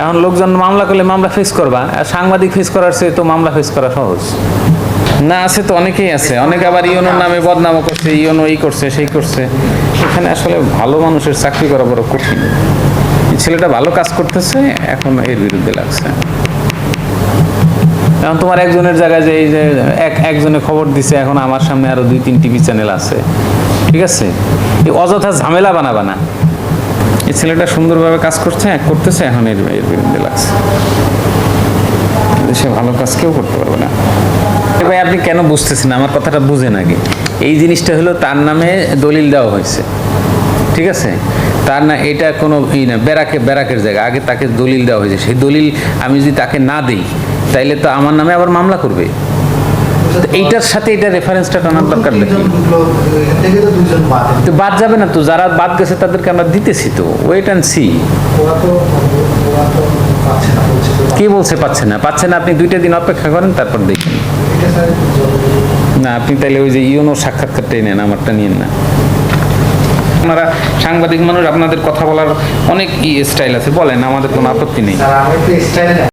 এখন লোকজন মামলা করলে মামলা ফেস করবা। আর সাংবাদিক ফেস করার চেয়ে তো মামলা ফেস করা সহজ। না আছে তো অনেকেই আছে। অনেকে আবার ইউনোর নামে বদনামও করছে ইউনো এই করছে সেই করছে। এখানে আসলে ভালো মানুষের চাকরি করা বড় কঠিন। ছেলেটা ভালো কাজ করতেছে এখন এর বিরুদ্ধে লাগছে। এখন তোমার একজনের জায়গায় যে এই যে এক একজনে খবর দিছে এখন আমার সামনে আরও দুই তিন টিভি চ্যানেল আছে। ঠিক আছে? অযথা ঝামেলা বানাবা না। এই ছেলেটা সুন্দরভাবে কাজ করছে, করতেছে, এখন এর এর বিরুদ্ধে লাগছে। দেশে ভালো কাজ কেউ করতে পারবে না। ভাই, আপনি কেন বুঝতেছেন? আমার কথাটা বুঝেন আগে। এই জিনিসটা হলো তার নামে দলিল দেওয়া হয়েছে। ঠিক আছে? তার না এটা কোনো ই না, ব্যারাকে ব্যারাকের জায়গা। আগে তাকে দলিল দেওয়া হয়েছে। সেই দলিল আমি যদি তাকে না দিই, তাইলে তো আমার নামে আবার মামলা করবে। এইটার সাথে এটা রেফারেন্সটা টানার দরকার থেকে তো বাদ। যাবে না তো, যারা বাদ গেছে তাদেরকে আমরা দিতেছি তো। ওয়েট অ্যান্ড সি কে বলছে পাচ্ছে না? পাচ্ছে না, আপনি দুইটা দিন অপেক্ষা করেন, তারপর দেখেন। না, আপনি তাহলে ওই যে ইউনো সাক্ষাৎকারটাই নেন, আমারটা নিয়েন না। আপনারা সাংবাদিক মানুষ, আপনাদের কথা বলার অনেক স্টাইল আছে, বলেন, আমাদের কোনো আপত্তি নেই।